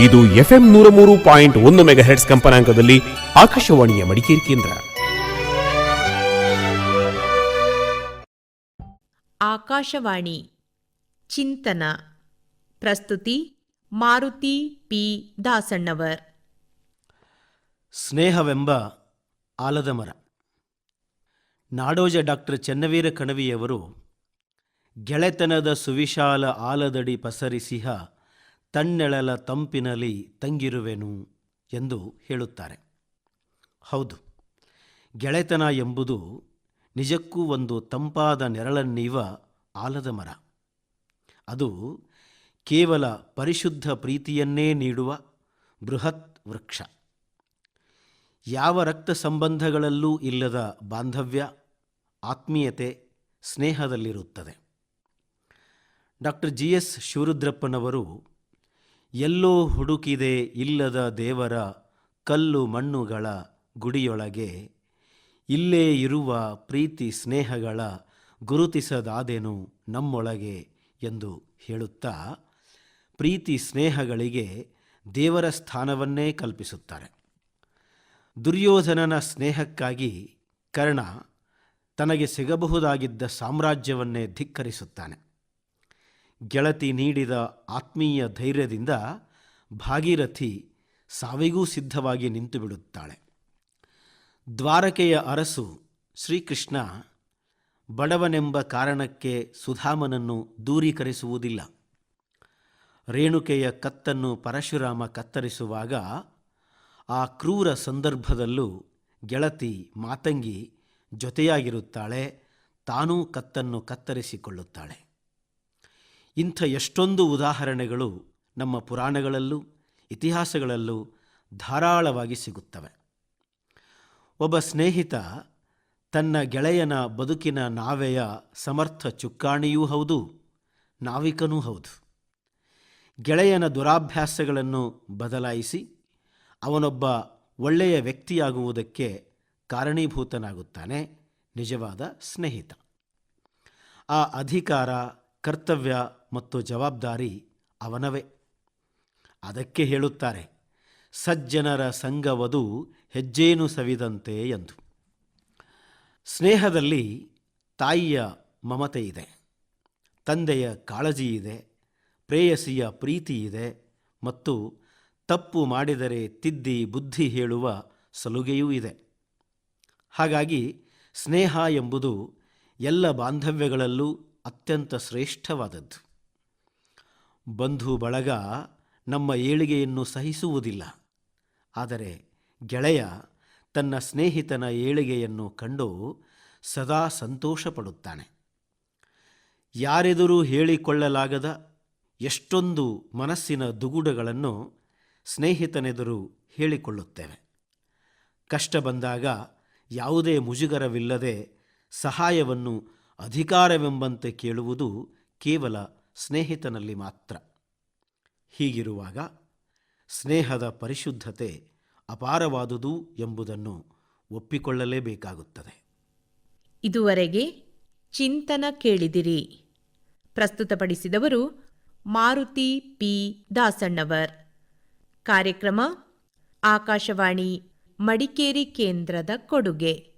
ಇದು ಎಫ್ಎಂ ನೂರ ಮೂರು ಪಾಯಿಂಟ್ ಒಂದು ಮೆಗಾಹೆಟ್ಸ್ ಕಂಪನಾಂಕದಲ್ಲಿ ಆಕಾಶವಾಣಿಯ ಮಡಿಕೇರಿ ಕೇಂದ್ರ. ಆಕಾಶವಾಣಿ ಚಿಂತನ ಪ್ರಸ್ತುತಿ ಮಾರುತಿ ಪಿ. ದಾಸಣ್ಣವರ್. ಸ್ನೇಹವೆಂಬ ಆಲದ ಮರ. ನಾಡೋಜ ಡಾಕ್ಟರ್ ಚನ್ನವೀರ ಕಣವಿಯವರು ಗೆಳೆತನದ ಸುವಿಶಾಲ ಆಲದಡಿ ಪಸರಿಸಿಹ ತಣ್ಣೆಳಲ ತಂಪಿನಲ್ಲಿ ತಂಗಿರುವೆನು ಎಂದು ಹೇಳುತ್ತಾರೆ. ಹೌದು, ಗೆಳೆತನ ಎಂಬುದು ನಿಜಕ್ಕೂ ಒಂದು ತಂಪಾದ ನೆರಳನ್ನೀವ ಆಲದ ಮರ. ಅದು ಕೇವಲ ಪರಿಶುದ್ಧ ಪ್ರೀತಿಯನ್ನೇ ನೀಡುವ ಬೃಹತ್ ವೃಕ್ಷ. ಯಾವ ರಕ್ತ ಸಂಬಂಧಗಳಲ್ಲೂ ಇಲ್ಲದ ಬಾಂಧವ್ಯ, ಆತ್ಮೀಯತೆ ಸ್ನೇಹದಲ್ಲಿರುತ್ತದೆ. ಡಾಕ್ಟರ್ ಜಿ ಎಸ್ ಶಿವರುದ್ರಪ್ಪನವರು ಎಲ್ಲೋ ಹುಡುಕಿದೆ ಇಲ್ಲದ ದೇವರ ಕಲ್ಲು ಮಣ್ಣುಗಳ ಗುಡಿಯೊಳಗೆ. ಇಲ್ಲೇ ಇರುವ ಪ್ರೀತಿ ಸ್ನೇಹಗಳ ಗುರುತಿಸದಾದೆನು ನಮ್ಮೊಳಗೆ ಎಂದು ಹೇಳುತ್ತಾ ಪ್ರೀತಿ ಸ್ನೇಹಗಳಿಗೆ ದೇವರ ಸ್ಥಾನವನ್ನೇ ಕಲ್ಪಿಸುತ್ತಾರೆ. ದುರ್ಯೋಧನನ ಸ್ನೇಹಕ್ಕಾಗಿ ಕರ್ಣ ತನಗೆ ಸಿಗಬಹುದಾಗಿದ್ದ ಸಾಮ್ರಾಜ್ಯವನ್ನೇ ಧಿಕ್ಕರಿಸುತ್ತಾನೆ. ಗೆಳತಿ ನೀಡಿದ ಆತ್ಮೀಯ ಧೈರ್ಯದಿಂದ ಭಾಗೀರಥಿ ಸಾವಿಗೂ ಸಿದ್ಧವಾಗಿ ನಿಂತು ಬಿಡುತ್ತಾಳೆ ದ್ವಾರಕೆಯ ಅರಸು ಶ್ರೀಕೃಷ್ಣ ಬಡವನೆಂಬ ಕಾರಣಕ್ಕೆ ಸುಧಾಮನನ್ನು ದೂರೀಕರಿಸುವುದಿಲ್ಲ. ರೇಣುಕೆಯ ಕತ್ತನ್ನು ಪರಶುರಾಮ ಕತ್ತರಿಸುವಾಗ ಆ ಕ್ರೂರ ಸಂದರ್ಭದಲ್ಲೂ ಗೆಳತಿ ಮಾತಂಗಿ ಜೊತೆಯಾಗಿರುತ್ತಾಳೆ, ತಾನೂ ಕತ್ತನ್ನು ಕತ್ತರಿಸಿಕೊಳ್ಳುತ್ತಾಳೆ. ಇಂಥ ಎಷ್ಟೊಂದು ಉದಾಹರಣೆಗಳು ನಮ್ಮ ಪುರಾಣಗಳಲ್ಲೂ, ಇತಿಹಾಸಗಳಲ್ಲೂ ಧಾರಾಳವಾಗಿ ಸಿಗುತ್ತವೆ. ಒಬ್ಬ ಸ್ನೇಹಿತ ತನ್ನ ಗೆಳೆಯನ ಬದುಕಿನ ನಾವೆಯ ಸಮರ್ಥ ಚುಕ್ಕಾಣಿಯೂ ಹೌದು, ನಾವಿಕನೂ ಹೌದು. ಗೆಳೆಯನ ದುರಾಭ್ಯಾಸಗಳನ್ನು ಬದಲಾಯಿಸಿ ಅವನೊಬ್ಬ ಒಳ್ಳೆಯ ವ್ಯಕ್ತಿಯಾಗುವುದಕ್ಕೆ ಕಾರಣೀಭೂತನಾಗುತ್ತಾನೆ, ನಿಜವಾದ ಸ್ನೇಹಿತ. ಆ ಅಧಿಕಾರ, ಕರ್ತವ್ಯ ಮತ್ತು ಜವಾಬ್ದಾರಿ ಅವನವೇ. ಅದಕ್ಕೆ ಹೇಳುತ್ತಾರೆ, ಸಜ್ಜನರ ಸಂಗವದು ಹೆಜ್ಜೇನು ಸವಿದಂತೆ ಎಂದು. ಸ್ನೇಹದಲ್ಲಿ ತಾಯಿಯ ಮಮತೆ ಇದೆ, ತಂದೆಯ ಕಾಳಜಿ ಇದೆ, ಪ್ರೇಯಸಿಯ ಪ್ರೀತಿ ಇದೆ ಮತ್ತು ತಪ್ಪು ಮಾಡಿದರೆ ತಿದ್ದಿ ಬುದ್ಧಿ ಹೇಳುವ ಸಲುಗೆಯೂ ಇದೆ. ಹಾಗಾಗಿ ಸ್ನೇಹ ಎಂಬುದು ಎಲ್ಲ ಬಾಂಧವ್ಯಗಳಲ್ಲೂ ಅತ್ಯಂತ ಶ್ರೇಷ್ಠವಾದದ್ದು. ಬಂಧು ಬಳಗ ನಮ್ಮ ಏಳಿಗೆಯನ್ನು ಸಹಿಸುವುದಿಲ್ಲ. ಆದರೆ ಗೆಳೆಯ ತನ್ನ ಸ್ನೇಹಿತನ ಏಳಿಗೆಯನ್ನು ಕಂಡು ಸದಾ ಸಂತೋಷಪಡುತ್ತಾನೆ. ಯಾರೆದುರೂ ಹೇಳಿಕೊಳ್ಳಲಾಗದ ಎಷ್ಟೊಂದು ಮನಸ್ಸಿನ ದುಗುಡಗಳನ್ನು ಸ್ನೇಹಿತನೆದುರು ಹೇಳಿಕೊಳ್ಳುತ್ತೇವೆ. ಕಷ್ಟ ಬಂದಾಗ ಯಾವುದೇ ಮುಜುಗರವಿಲ್ಲದೆ ಸಹಾಯವನ್ನು ಅಧಿಕಾರವೆಂಬಂತೆ ಕೇಳುವುದು ಕೇವಲ ಸ್ನೇಹಿತನಲ್ಲಿ ಮಾತ್ರ. ಹೀಗಿರುವಾಗ ಸ್ನೇಹದ ಪರಿಶುದ್ಧತೆ ಅಪಾರವಾದುದು ಎಂಬುದನ್ನು ಒಪ್ಪಿಕೊಳ್ಳಲೇಬೇಕಾಗುತ್ತದೆ. ಇದುವರೆಗೆ ಚಿಂತನ ಕೇಳಿದಿರಿ. ಪ್ರಸ್ತುತಪಡಿಸಿದವರು ಮಾರುತಿ ಪಿ. ದಾಸಣ್ಣವರ್. ಕಾರ್ಯಕ್ರಮ ಆಕಾಶವಾಣಿ ಮಡಿಕೇರಿ ಕೇಂದ್ರದ ಕೊಡುಗೆ.